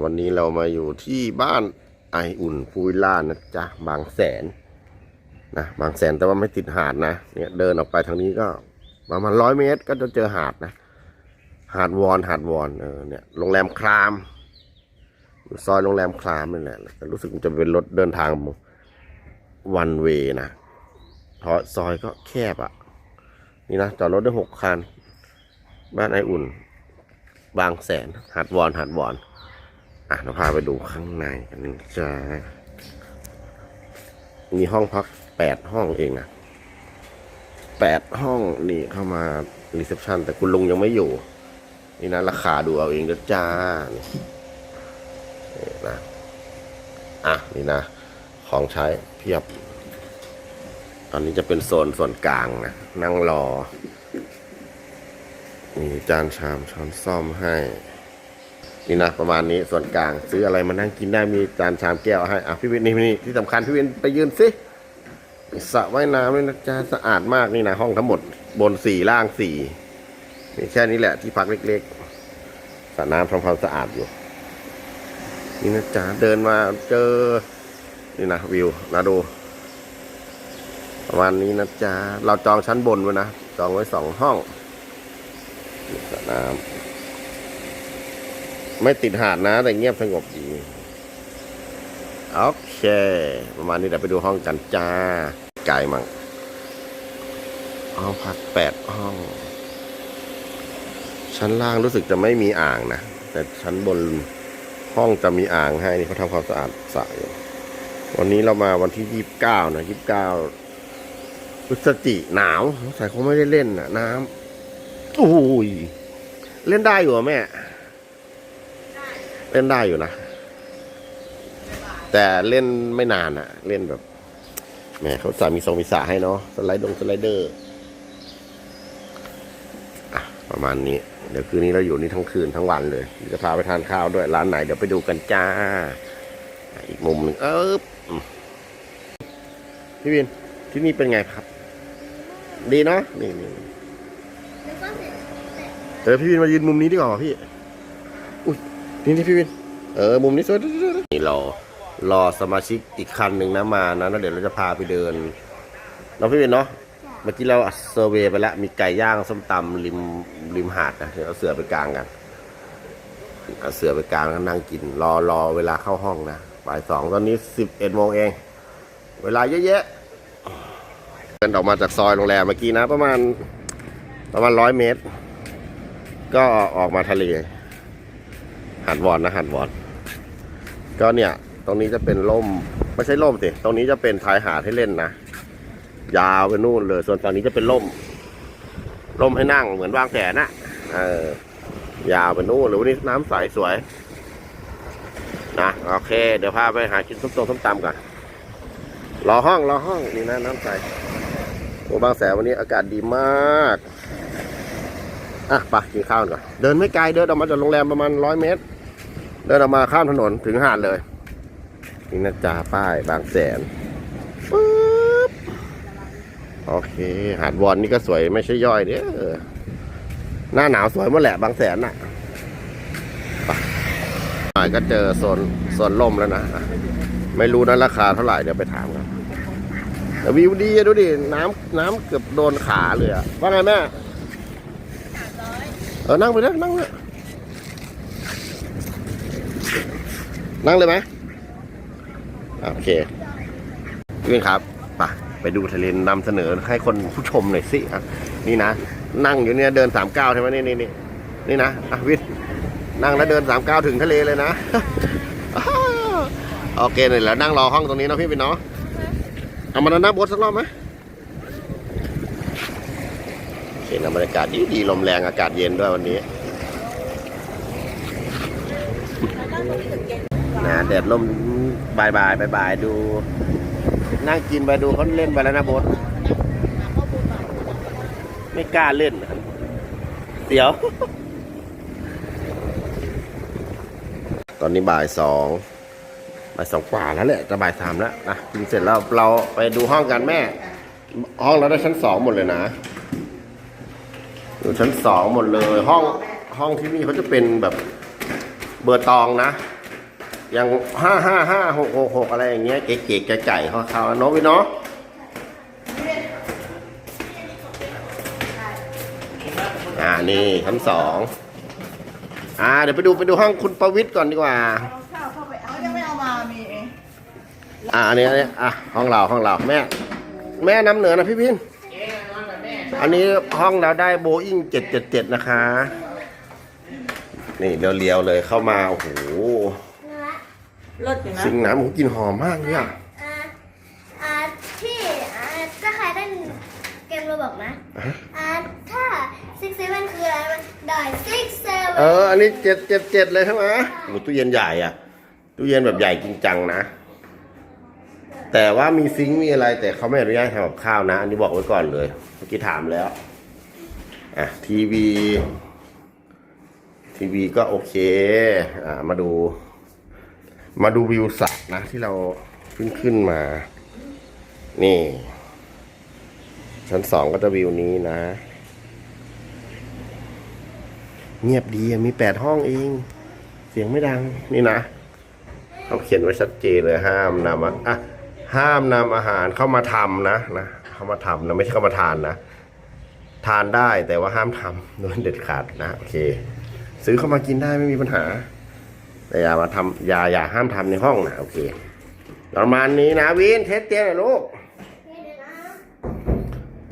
วันนี้เรามาอยู่ที่บ้านไออุ่นพูวิลล่านะจ๊ะบางแสนนะบางแสนแต่ว่าไม่ติดหาดนะเนี่ยเดินออกไปทางนี้ก็ประมาณร้อยเมตรก็จะเจอหาดนะ หาดวอนหาดวอนเออเนี่ยโรงแรมครามซอยโรงแรมครามนี่แหละแต่รู้สึกจะเป็นรถเดินทางวันเวนะเพราะซอยก็แคบอะ่ะ นี่นะจอดรถได้หกคัน บ้านไออุ่น บางแสนหาดวอนหาดวอน อะเราพาไปดูข้างในกันจ้ามีห้องพักแปดห้องเองนะแปดห้องนี่เข้ามารีเซพชันแต่คุณลุงยังไม่อยู่ นี่นะ ราคาดูเอาเองนะจ้านี่นี่นะอะนี่นะ ของใช้เพียบ ตอนนี้จะเป็นโซนส่วนกลางนะ นั่งรอ มีจานชามช้อนซ่อมให้ นี่นะประมาณนี้ส่วนกลาง ซื้ออะไรมานั่งกินได้มีจานชามแก้วให้อะพี่วินนี่นี่ที่สำคัญพี่วินไปยืนสิสระว่ายน้ำนี่นะจ๊ะสะอาดมากนี่นะห้องทั้งหมดบนสี่ล่างสี่นี่แค่นี้แหละที่พักเล็กๆสระน้ำทำความสะอาดอยู่ นี่นะจ๊ะเดินมาเจอ นี่นะวิวนะดู ประมาณนี้นะจ๊ะเราจองชั้นบนไว้นะจองไว้สองห้องสระน้ำ ไม่ติดหาดนะ แต่เงียบสงบดีโอเค ประมาณนี้เดี๋ยวไปดูห้องกันจ้าไกลมั้งห้องพักแปดห้อง ชั้นล่างรู้สึกจะไม่มีอ่างนะ แต่ชั้นบนห้องจะมีอ่างให้นี่เขาทำความสะอาดสระอยู่วันนี้เรามาวันที่ยี่สิบเก้านะยี่สิบเก้าพฤศจิหนาวสงสัยคงไม่ได้เล่นนะน้ำโอ้ยเล่นได้อยู่แม่ เล่นได้อยู่นะ แต่เล่นไม่นานอะเล่นแบบแหมเขาสามีทรงมีสาให้เนาะสไลด์ดงสไลเดอร์อะประมาณนี้ เดี๋ยวคืนนี้เราอยู่นี่ทั้งคืนทั้งวันเลยจะพาไปทานข้าวด้วยร้านไหนเดี๋ยวไปดูกันจ้าอะอีกมุมหนึ่งเอออืมพี่วินที่นี่เป็นไงครับ ดีเนาะนี่นี่แล้วก็เสร็จเสร็จเออพี่วินมายืนมุมนี้ดีกว่าพี่ อุ้ย นี่นี่พี่วิน เออ มุมนี้สวยนี่รอรอสมาชิกอีกคันหนึ่งนะมานะแล้วเดี๋ยวเราจะพาไปเดินเราพี่วินเนาะเมื่อกี้เราเซอร์เวย์ไปแล้ว มีไก่ย่างส้มตำริมริมหาดนะเดี๋ยวเอาเสือไปกลางกันเอาเสือไปกลางแล้วนั่งกิน รอรอเวลาเข้าห้องนะบ่ายสองตอนนี้สิบเอ็ดโมงเอง เวลาเยอะแยะเดินออกมาจากซอยโรงแรมเมื่อกี้นะ ประมาณประมาณร้อยเมตร ก็ออกมาทะเล หาดวอนนะหาดวอน ก็เนี่ย ตรงนี้จะเป็นร่ม ไม่ใช่ร่มสิ ตรงนี้จะเป็นชายหาดให้เล่นนะ ยาวไปนู่นเลย ส่วนฝั่งนี้จะเป็นร่มร่มให้นั่งเหมือนวางแผนนะเออยาวไปนู่นเลยวันนี้น้ำใสสวย นะ โอเค เดี๋ยวพาไปหากินส้มตำส้มตำก่อน รอห้อง รอห้อง นี่นะน้ำใสโอ้บางแสนวันนี้อากาศดีมาก อะไปกินข้าวก่อน เดินไม่ไกล เดินออกมาจากโรงแรมประมาณร้อยเมตร เดินออกมาข้ามถนนถึงหาดเลยนี่นะจ่าป้ายบางแสนปึ๊บโอเค หาดวอนนี่ก็สวยไม่ใช่ย่อยเด้อหน้าหนาวสวยหมดแหละบางแสนน่ะไปหน่อยก็เจอโซนโซนล่มแล้วนะ ไม่รู้นะราคาเท่าไหร่เดี๋ยวไปถามกันแต่วิวดีดูดิ น้ำน้ำเกือบโดนขาเลยอะว่าไงแม่ เออ นั่งไปเลยนั่งเลย นั่งเลยไหมโอเคพี่วินครับไปไปดูทะเลนำเสนอให้คนผู้ชมหน่อยสิอะนี่นะนั่งอยู่เนี่ยเดินสามเก้าใช่ไหมนี่นี่นี่นี่นะอะวินนั่งแล้วเดินสามเก้าถึงทะเลเลยนะโอเคเลยแล้วนั่งรอห้องตรงนี้นะพี่วินเนาะเอามาหน้าบดสักรอบไหมเห็นบรรยากาศดีดีลมแรงอากาศเย็นด้วยวันนี้ นะแดดลมบายบายบายบายดู นั่งกินไปดูเขาเล่นไปแล้วนะบดไม่กล้าเล่นเดี๋ยว ตอนนี้บ่ายสองบ่ายสองกว่าแล้วแหละจะบ่ายสามแล้วนะกินเสร็จแล้วเราไปดูห้องกันแม่ ห้องเราได้ชั้นสองหมดเลยนะอยู่ชั้นสองหมดเลย ห้องห้องที่นี่เขาจะเป็นแบบเบอร์ตองนะ อย่างห้าห้าห้าหกหกหกอะไรอย่างเงี้ยเก๋ๆไก่ๆเขาเขาๆเนาะพี่เนาะอ่านี่ชั้นสองอ่าเดี๋ยวไปดูไปดูห้องคุณประวิทย์ก่อนดีกว่าเอาข้าวเข้าไปเอายังไม่เอามามีเองอ่าอันนี้อันนี้อะห้องเราห้องเราแม่ แม่นำเหนือนะพี่พินอันนี้ห้องเราได้โบอิ้งเจ็ดเจ็ดเจ็ดนะคะ นี่เรียวๆเลยเข้ามาโอ้โหนะ รถอยู่นะซิงน้ำหมูกลินหอมมากเนี่ยอ่าอ่าที่อ่าถ้าใครเล่นเกมโรบอกนะอ่าถ้า six seven คืออะไรมันได้ six seven เออ อันนี้เจ็ดเจ็ดเจ็ดเลยใช่ไหมโอ้ตู้เย็นใหญ่อะตู้เย็นแบบใหญ่จริงจังนะ แต่ว่ามีซิงค์มีอะไร แต่เขาไม่อนุญาตทำกับข้าวนะ อันนี้บอกไว้ก่อนเลยเมื่อกี้ถามแล้วอะทีวี ทีวีก็โอเค อ่ามาดู มาดูวิวสระนะที่เราขึ้นขึ้นมา นี่ ชั้นสองก็จะวิวนี้นะ เงียบดีมีแปดห้องเอง เสียงไม่ดังนี่นะเขาเขียนไว้ชัดเจนเลยห้ามนำอะอะห้ามนำอาหารเข้ามาทำนะนะเข้ามาทำนะไม่ใช่เข้ามาทานนะทานได้แต่ว่าห้ามทำโดยเด็ดขาดนะโอเค ซื้อเข้ามากินได้ไม่มีปัญหา แต่อย่ามาทำอย่าอย่าห้ามทำในห้องนะโอเคประมาณนี้นะวินเทสเตียงหน่อยลูกนี่เดี๋ยวนะ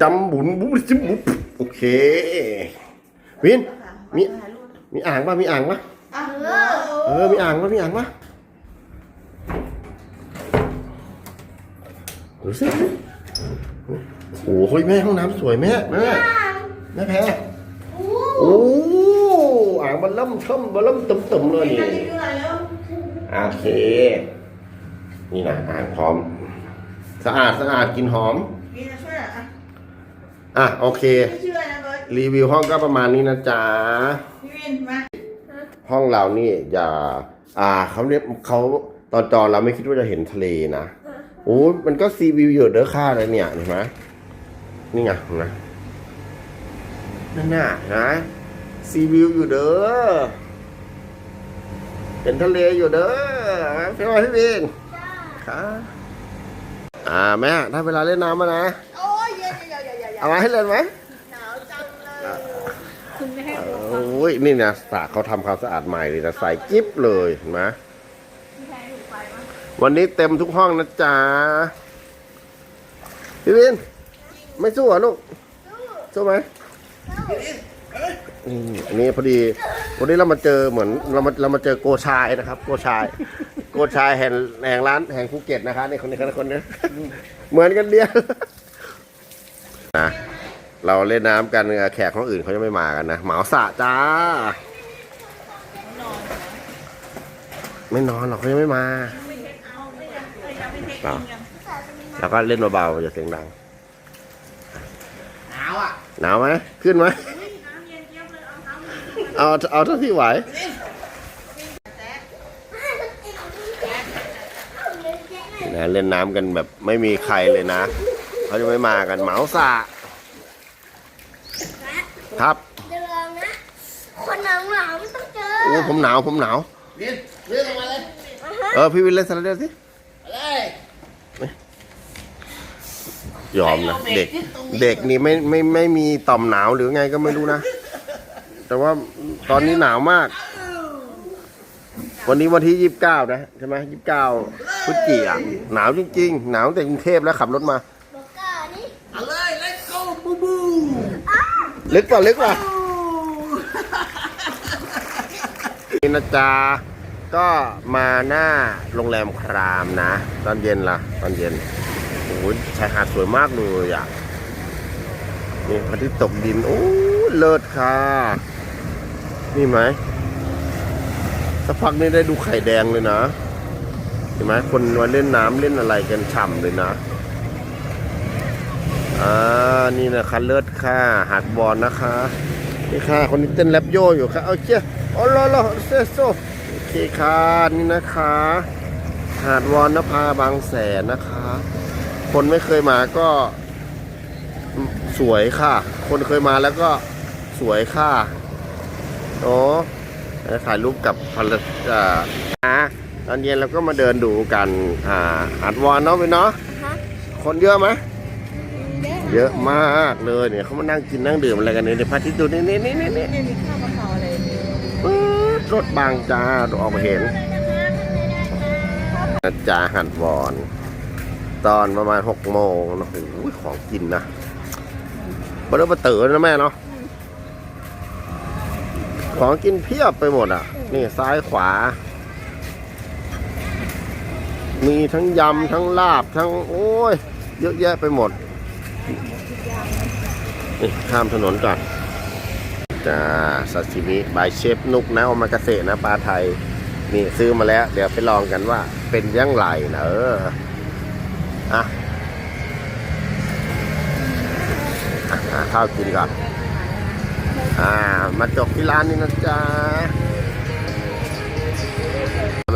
จำบุญบุ้จิบบุบโอเค วิน มี มีอ่างป่ะมีอ่างป่ะอะเออเออ มีอ่างป่ะมีอ่างป่ะดูสิโอ้โหแม่ห้องน้ำสวยแม่แม่แม่แพ้โอ้ โอ้อ่างมันล่ำช่ำมันล่ำตึมๆเลยนี่อันนี้คืออะไรแล้วโอเค นี่นะอ่างพร้อม สะอาดสะอาดกลินหอมมีจะช่วยอะอะโอเคไม่เชื่อนะเบิร์ดรีวิวห้องก็ประมาณนี้นะจ๊ะพี่วินมาห้องเรานี่อย่า อ่าเขาเรียกเขาตอนจองเราไม่คิดว่าจะเห็นทะเลนะโอ้ยมันก็ซีวิวเยอะเด้อค่าเลยเนี่ยเห็นไหมนี่ไงเห็นะนั่นน่ะนะ ซีวิวอยู่เด้อเห็นทะเลอยู่เด้อพี่ว่าพี่บินจ้าค่ะอ่าแม่ถ้าเวลาเล่นน้ำมานะโอ้ยเย็นเย็นเย็นเย็นเย็นเอามาให้เล่นไหมหนาวจังเลยคุณไม่ให้โอ้ยนี่นะสระเขาทำความสะอาดใหม่เลยนะใส่กิ๊บเลยเห็นไหมพี่แทนถูกไฟมั้ยวันนี้เต็มทุกห้องนะจ๊ะพี่วินไม่สู้เหรอลูกสู้ไหม อืมอันนี้พอดี วันนี้เรามาเจอเหมือนเรามาเรามาเจอโกชายนะครับ โกชาย โกชายแห่งแห่งร้านแห่งภูเก็ตนะคะนี่คนนี้คนนี้คนนี้เหมือนกันเดียวนะเราเล่นน้ำกันแขกคนอื่นเขายังไม่มากันนะเหมาสระจ้า ไม่นอนหรอกเขายังไม่มาเปล่าแล้วก็เล่นเบาๆอย่าเสียงดังหนาวอะหนาวไหมขึ้นไหม เอาเอาเท่าที่ไหวนะเล่นน้ำกันแบบไม่มีใครเลยนะ เขาจะไม่มากันเหมาสระครับเดี๋ยวลองนะ คนหนาวหนาวไม่ต้องเจอโอ้ผมหนาวผมหนาววินวินลงมาเลยเออพี่วินเล่นสไลเดอร์สิเลยยอมนะเด็กเด็กนี่ไม่ไม่ไม่มีต่อมหนาวหรือไงก็ไม่รู้นะ แต่ว่า ตอนนี้หนาวมาก วันนี้วันที่ยี่สิบเก้านะใช่ไหมยี่สิบเก้าพฤศจิกาหนาวจริง ๆ หนาวตั้งแต่กรุงเทพแล้วขับรถมาบอกกล้านี่เอาเลย let's go บูบูลึกกว่าลึกกว่านี่นะจ๊ะก็มาหน้าโรงแรมครามนะ ตอนเย็นล่ะ ตอนเย็นโอ้ยชายหาดสวยมากเลยอะนี่พระอาทิตย์ตกดิน โอ้ยเลิศค่ะ นี่ไหมสักพักนี้ได้ดูไข่แดงเลยนะเห็นไหมคนมาเล่นน้ำเล่นอะไรกันฉ่ำเลยนะอ่านี่นะคะเลิศค่ะหาดบอลนะคะนี่ค่ะคนนี้เต้นแรปโยอยู่ค่ะเอาเชี่ยโอ้โลโลเซโซโอเคค่ะนี่นะคะหาดวอนนภาบางแสนนะคะ คนไม่เคยมาก็สวยค่ะ คนเคยมาแล้วก็สวยค่ะ โอ้ถ่ายรูปกับภรรยาตอนอนเย็นเราก็มาเดินดูกันอ่าอัดวอนเนาะไปเนาะฮะคนเยอะไหมเยอะเยอะมากเลยเนี่ยเขามานั่งกินนั่งดื่มอะไรกันเนี่ยในพระอาทิตย์ดูนี่นี่นี่นี่นี่นี่มีข้าวกะเพราอะไรเนี่ยปื๊ดรถบางจ้าออกมาเห็นนะจ้าหัดวอน ตอนประมาณหกโมงนะโอ้โหของกินนะบัตเตอร์บัตเตอร์นะแม่เนาะ ของกินเพียบไปหมดอะ นี่ซ้ายขวา มีทั้งยำทั้งลาบทั้งโอ้ย เยอะแยะไปหมด นี่ข้ามถนนก่อนจ้าซาชิมิบายเชฟนุกนะโอมากาเสะนะปลาไทย นี่ซื้อมาแล้ว เดี๋ยวไปลองกันว่า เป็นยังไงนะเอออะอะหาข้าวกินก่อน อ่ามาจบที่ร้านนี้นะจ๊ะ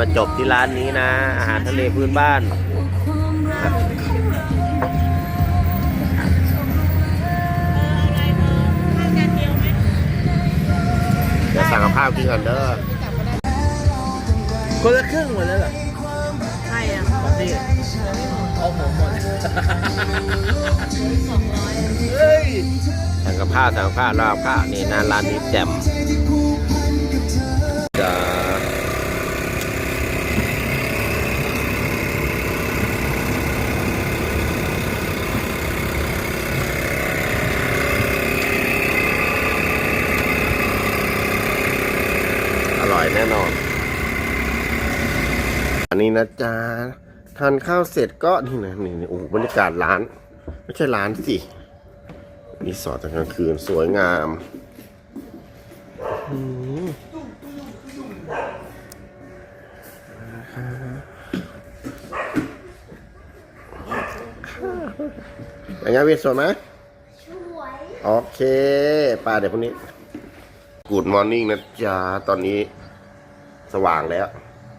มาจบที่ร้านนี้นะ อาหารทะเลพื้นบ้านเดี๋ยวสั่งกับข้าวกินก่อนเด้อคนละครึ่งหมดแล้วเหรอใช่อะปาร์ตี้ เอาผมหมดเฮ้ยสั่งกับข้าวสั่งกับข้าวรอบข้าวนี่นะร้านนี้แจ่มจะอร่อยแน่นอน อันนี้นะจ๊ะ ทานข้าวเสร็จก็นี่นะนี่นี่โอ้บรรยากาศร้าน ไม่ใช่ร้านสิรีสอร์ทตอนกลางคืนสวยงามอืมเป็นไงวิทย์สวยไหมสวยโอเคป้าเดี๋ยวพรุ่งนี้กูดมอร์นิ่งนะจ๊ะ ตอนนี้สว่างแล้ว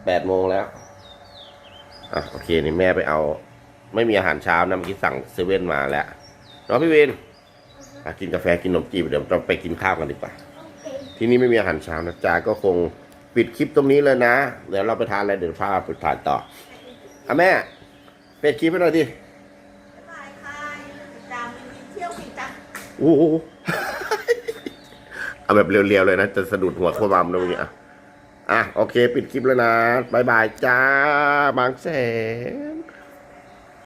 แปดโมงแล้ว อะโอเคนี่แม่ไปเอา ไม่มีอาหารเช้านะเมื่อกี้สั่งเซเว่นมาแล้วเนาะพี่วินอะกินกาแฟกินนมจีบเดี๋ยวเราไปกินข้าวกันดีกว่าโอเคที่นี่ไม่มีอาหารเช้านะจ๊ะก็คงปิดคลิปตรงนี้เลยนะเดี๋ยวเราไปทานอะไรเดี๋ยวพาไปทานต่ออะแม่ปิดคลิปให้หน่อยดิตายค่ะจามมีเที่ยวกินจ้ะโอ้โหเอาแบบเรียวๆเลยนะ จะสะดุดหัวโคบามตรงนี้อะ อะโอเค ปิดคลิปแล้วนะบายบายจ้าบางแสน